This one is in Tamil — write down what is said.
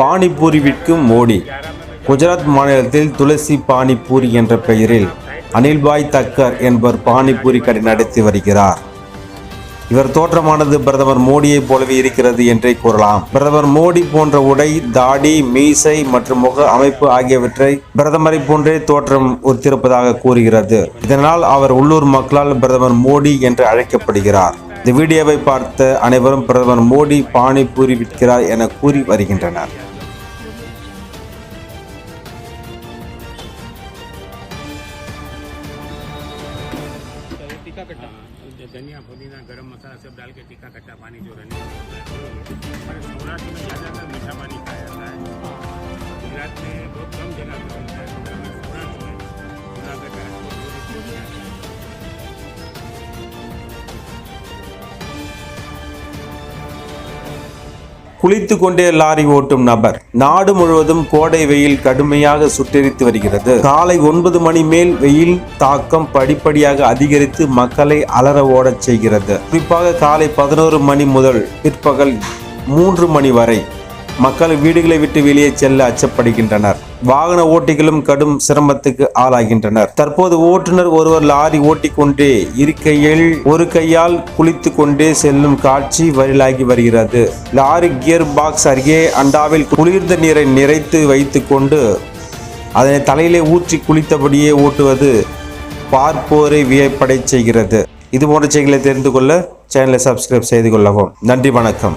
பானிபூரி விற்கும் மோடி. குஜராத் மாநிலத்தில் துளசி பானிபூரி என்ற பெயரில் அனில்பாய் தக்கர் என்பவர் பானிபூரி கடை நடத்தி வருகிறார். இவர் தோற்றமானது பிரதமர் மோடியைப் போலவே இருக்கிறது என்றே கூறலாம். பிரதமர் மோடி போன்ற உடை தாடி மீசை மற்றும் முக அமைப்பு ஆகியவற்றை பிரதமரை போன்றே தோற்றம் ஒத்திருப்பதாக கூறுகிறது. இதனால் அவர் உள்ளூர் மக்களால் பிரதமர் மோடி என்று அழைக்கப்படுகிறார். இந்த வீடியோவை பார்த்த அனைவரும் பிரதமர் மோடி பானிபூரி விற்கிறார் என கூறி வருகின்றனர் टिक्का कट्टा हाँ, धनिया पुदीना गरम मसाला सब डाल के टिक्का कट्टा पानी जो रनिंग होता है पर सौराष्ट्र में ज़्यादातर मीठा पानी खाया जाता है குளித்து கொண்டே லாரி ஓட்டும் நபர் நாடு முழுவதும் கோடை வெயில் கடுமையாக சுட்டெரித்து வருகிறது. காலை ஒன்பது மணி மேல் வெயில் தாக்கம் படிப்படியாக அதிகரித்து மக்களை அலற ஓடச் செய்கிறது. குறிப்பாக காலை பதினோரு மணி முதல் பிற்பகல் மூன்று மணி வரை மக்கள் வீடுகளை விட்டு வெளியே செல்ல அச்சப்படுகின்றனர். வாகன ஓட்டிகளும் கடும் சிரமத்துக்கு ஆளாகின்றனர். தற்போது ஓட்டுநர் ஒருவர் லாரி ஓட்டிக்கொண்டே இருக்கையில் ஒரு கையால் குளித்து கொண்டே செல்லும் காட்சி வைரலாகி வருகிறது. லாரி கியர் பாக்ஸ் அருகே அண்டாவில் குளிர்ந்த நீரை நிறைத்து வைத்துக்கொண்டு அதனை தலையிலே ஊற்றி குளித்தபடியே ஓட்டுவது பார்ப்போரை வியப்படை செய்கிறது. இது போன்ற செய்திகளை தெரிந்து கொள்ள சேனலை சப்ஸ்கிரைப் செய்து கொள்ளவும். நன்றி வணக்கம்.